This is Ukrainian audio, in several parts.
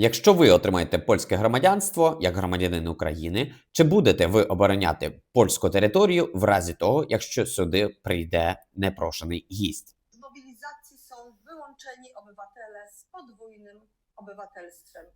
Якщо ви отримаєте польське громадянство як громадянин України, чи будете ви обороняти польську територію в разі того, якщо сюди прийде непрошений гість? Z mobilizacji są wyłączeni obywatele z podwójnym obywatelstwem.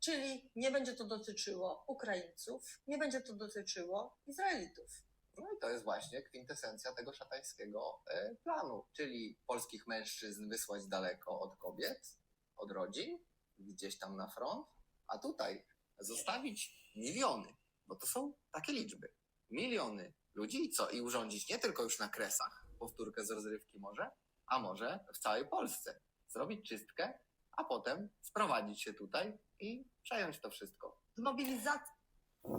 Czyli nie będzie to dotyczyło Ukraińców, nie będzie to dotyczyło Izraelitów. No i to jest właśnie kwintesencja tego szatańskiego e, planu, czyli polskich mężczyzn wysłać daleko od kobiet, od rodzin, gdzieś tam na front, a tutaj zostawić miliony, bo to są takie liczby. Miliony ludzi i co? I urządzić nie tylko już na kresach, powtórkę z rozrywki może, a może w całej Polsce. Zrobić czystkę, a potem sprowadzić się tutaj i przejąć to wszystko. Z mobilizacji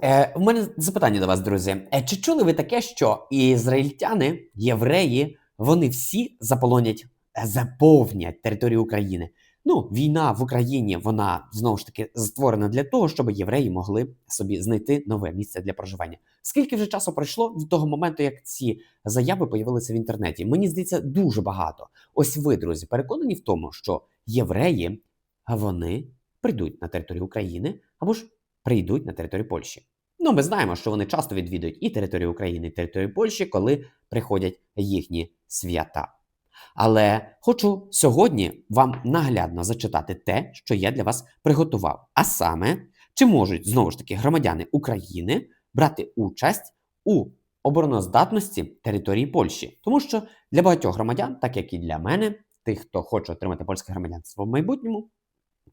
Е, у мене запитання до вас, друзі. Е, чи чули ви таке, що ізраїльтяни, євреї, вони всі заполонять, е, заповнять територію України? Ну, війна в Україні, вона знову ж таки створена для того, щоб євреї могли собі знайти нове місце для проживання. Скільки вже часу пройшло від того моменту, як ці заяви появилися в інтернеті? Мені здається, дуже багато. Ось ви, друзі, переконані в тому, що євреї вони прийдуть на територію України або ж прийдуть на територію Польщі. Ну, ми знаємо, що вони часто відвідують і територію України, і територію Польщі, коли приходять їхні свята. Але хочу сьогодні вам наглядно зачитати те, що я для вас приготував. А саме, чи можуть знову ж таки громадяни України брати участь у обороноздатності території Польщі? Тому що для багатьох громадян, так як і для мене, тих, хто хоче отримати польське громадянство в майбутньому,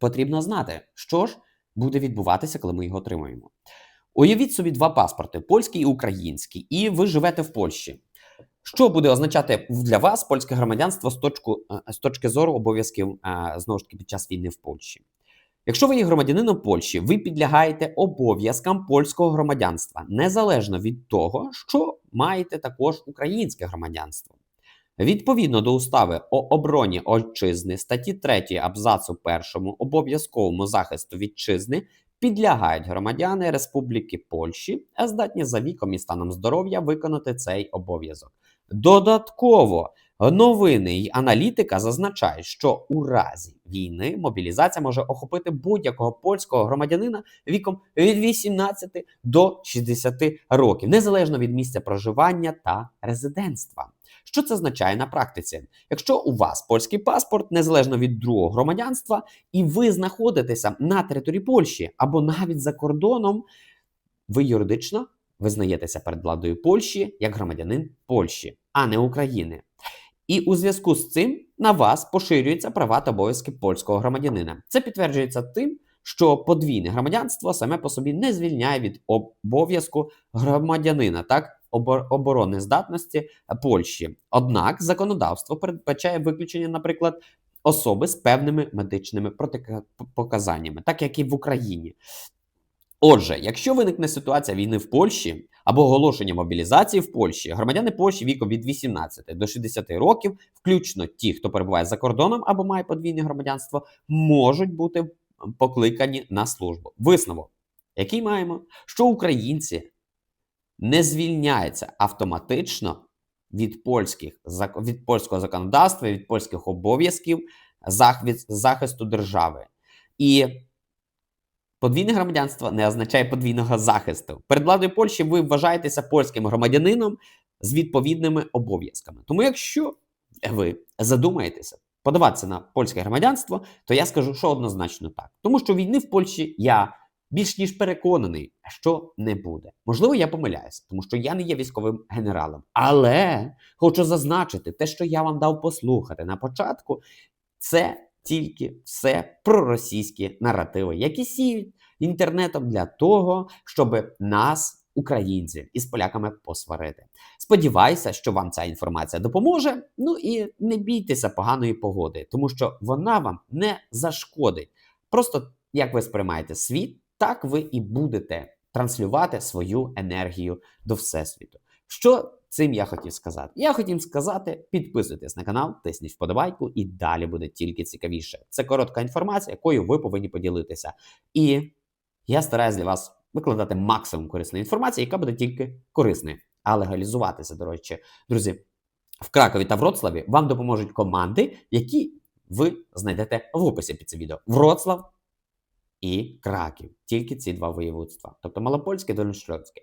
потрібно знати, що ж буде відбуватися, коли ми його отримаємо. Уявіть собі два паспорти: польський і український, і ви живете в Польщі. Що буде означати для вас польське громадянство з, точку, е, з точки зору обов'язків е, знову ж таки під час війни в Польщі? Якщо ви є громадянином Польщі, ви підлягаєте обов'язкам польського громадянства незалежно від того, що маєте також українське громадянство. Відповідно до устави о обороні отчизни статті 3 абзацу 1 обов'язковому захисту вітчизни підлягають громадяни Республіки Польщі, а здатні за віком і станом здоров'я виконати цей обов'язок. Додатково новини й аналітика зазначають, що у разі війни мобілізація може охопити будь-якого польського громадянина віком від 18 до 60 років, незалежно від місця проживання та резидентства. Що це означає на практиці? Якщо у вас польський паспорт, незалежно від другого громадянства, і ви знаходитеся на території Польщі або навіть за кордоном, ви юридично визнаєтеся перед владою Польщі як громадянин Польщі, а не України. І у зв'язку з цим на вас поширюються права та обов'язки польського громадянина. Це підтверджується тим, що подвійне громадянство саме по собі не звільняє від обов'язку громадянина, так обор- обороноздатності Польщі. Однак законодавство передбачає виключення, наприклад, особи з певними медичними протипоказаннями, так як і в Україні. Отже, якщо виникне ситуація війни в Польщі або оголошення мобілізації в Польщі, громадяни Польщі віком від 18 до 60 років, включно ті, хто перебуває за кордоном або має подвійне громадянство, можуть бути покликані на службу. Висновок, який маємо, що українці не звільняються автоматично від польських від польського законодавства, від польських обов'язків захисту держави. І подвійне громадянство не означає подвійного захисту. Перед владою Польщі ви вважаєтеся польським громадянином з відповідними обов'язками. Тому, якщо ви задумаєтеся подаватися на польське громадянство, то я скажу, що однозначно так. Тому що війни в Польщі я більш ніж переконаний, що не буде. Можливо, я помиляюся, тому що я не є військовим генералом. Але хочу зазначити те, що я вам дав послухати на початку, це тільки все проросійські наративи, які сіють інтернетом для того, щоб нас. Українців із поляками посварити. Сподіваюся, що вам ця інформація допоможе. Ну і не бійтеся поганої погоди, тому що вона вам не зашкодить. Просто як ви сприймаєте світ, так ви і будете транслювати свою енергію до всесвіту. Що цим я хотів сказати? Я хотів сказати: підписуйтесь на канал, тисніть вподобайку, і далі буде тільки цікавіше. Це коротка інформація, якою ви повинні поділитися. І я стараюсь для вас викладати максимум корисної інформації, яка буде тільки корисною. А легалізуватися, до речі, друзі, в Кракові та Вроцлаві вам допоможуть команди, які ви знайдете в описі під цим відео. Вроцлав і Краків. Тільки ці два воєводства, тобто Малопольське і Дольншльотське.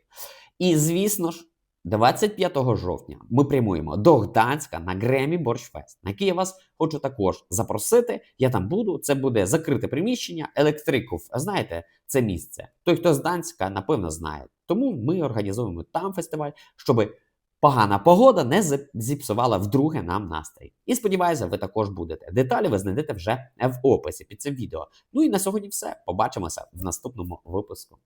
І звісно ж, 25 жовтня ми прямуємо до Гданська на Гремі Борщфест, на який я вас хочу також запросити. Я там буду. Це буде закрите приміщення, електриков. Знаєте, це місце. Той, хто з Гданська, напевно, знає. Тому ми організуємо там фестиваль, щоб погана погода не зіпсувала вдруге нам настрій. І сподіваюся, ви також будете. Деталі ви знайдете вже в описі під цим відео. Ну і на сьогодні все. Побачимося в наступному випуску.